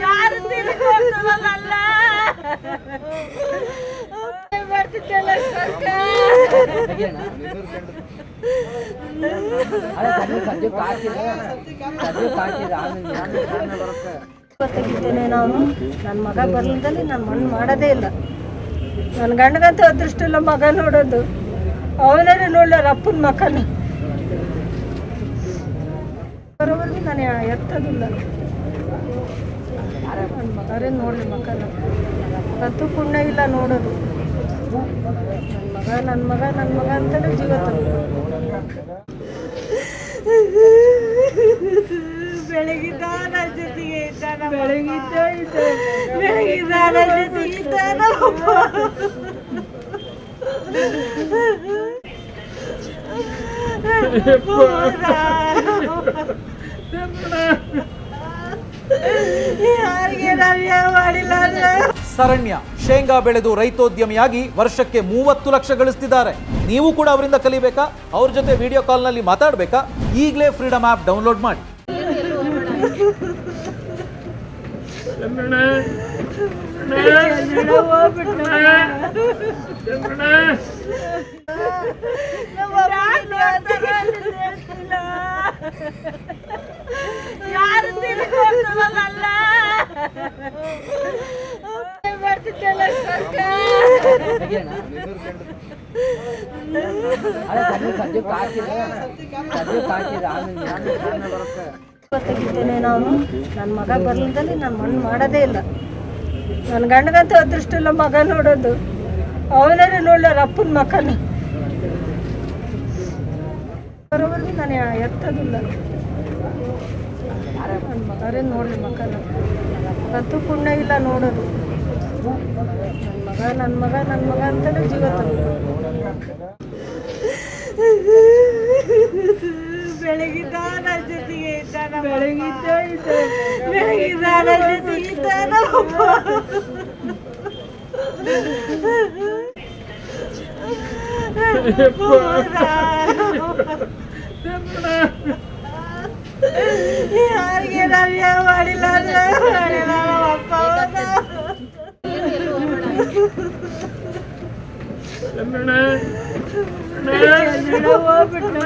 ಯಾರು ತಿಳ್ಕೊಂಡಲ್ಲ ಬರ್ತಿದ್ದಲ್ಲ ಗೊತ್ತಾಗಿದ್ದೇನೆ ನಾನು. ನನ್ನ ಮಗ ಬರ್ಲಿದ್ದಲ್ಲಿ ನನ್ನ ಮಣ್ಣು ಮಾಡೋದೇ ಇಲ್ಲ. ನನ್ನ ಗಂಡಗಂತೂ ಅದೃಷ್ಟ ಇಲ್ಲ ಮಗ ನೋಡೋದು. ಅವನೇ ನೋಡ್ಲಾರ ಅಪ್ಪನ ಮಕ್ಕನ ಬರೋವರೆಗೂ ನಾನು ಎತ್ತದಿಲ್ಲ. ನನ್ನ ಮಗರೇ ನೋಡಲಿ ಮಕ್ಕನ ಕತ್ತು ಪುಣ್ಯ ಇಲ್ಲ ನೋಡೋದು. ನನ್ನ ಮಗ ನನ್ನ ಮಗ ನನ್ನ ಮಗ ಅಂತಲೇ ಜೀವ ಬೆಳಗಿದ್ದಾನ ಜೊತೆಗೆ ಇದ್ದಾನ ಬೆಳಗಿದ್ದ ಇದ್ದಾನ ಬೆಳಗಿದ್ದಾನ ಜೊತೆಗೆ ಇದ್ದಾನ ಸರಣ್ಯ ಶೇಂಗಾ ಬೆಳೆದು ರೈತೋದ್ಯಮಿಯಾಗಿ ವರ್ಷಕ್ಕೆ ಮೂವತ್ತು ಲಕ್ಷ ಗಳಿಸ್ತಿದ್ದಾರೆ. ನೀವು ಕೂಡ ಅವರಿಂದ ಕಲಿಬೇಕಾ? ಅವ್ರ ಜೊತೆ ವಿಡಿಯೋ ಕಾಲ್ನಲ್ಲಿ ಮಾತಾಡ್ಬೇಕಾ? ಈಗಲೇ ಫ್ರೀಡಮ್ ಆ್ಯಪ್ ಡೌನ್ಲೋಡ್ ಮಾಡಿ. ನಾನು ನನ್ನ ಮಗ ಬರ್ಲಿದ್ದಲ್ಲಿ ನಾನು ಮಣ್ಣು ಮಾಡೋದೇ ಇಲ್ಲ. ನನ್ನ ಗಂಡಗಂತೂ ಅದೃಷ್ಟ ಇಲ್ಲ ಮಗ ನೋಡೋದು. ಅವನೇ ನೋಡ್ಲಾರ ಅಪ್ಪನ ಮಕ್ಕನ ಬರೋವರೆಗೂ ನಾನು ಎತ್ತೋದಿಲ್ಲ. ನನ್ನ ಮಗರೇ ನೋಡಲಿ ಮಕ್ಕನ ಕತ್ತು ಪುಣ್ಯ ಇಲ್ಲ ನೋಡೋದು. ನನ್ನ ಮಗ ನನ್ನ ಮಗ ನನ್ನ ಮಗ ಅಂತಲೇ ಜೀವ ಬೆಳಗಿದ್ದ ನನ್ನ ಜೊತೆಗೆ ಇದ್ದಾನ ಬೆಳಗಿದ್ದ ಇದ್ದ ಬೆಳಗಿದ್ದಾನ ಜೊತೆಗೆ ಇದ್ದಾನ ಯಾರಿಗೆ வந்தாரியா வடிலாத வடிலாத அப்பா வந்தா ஓ பிட்டு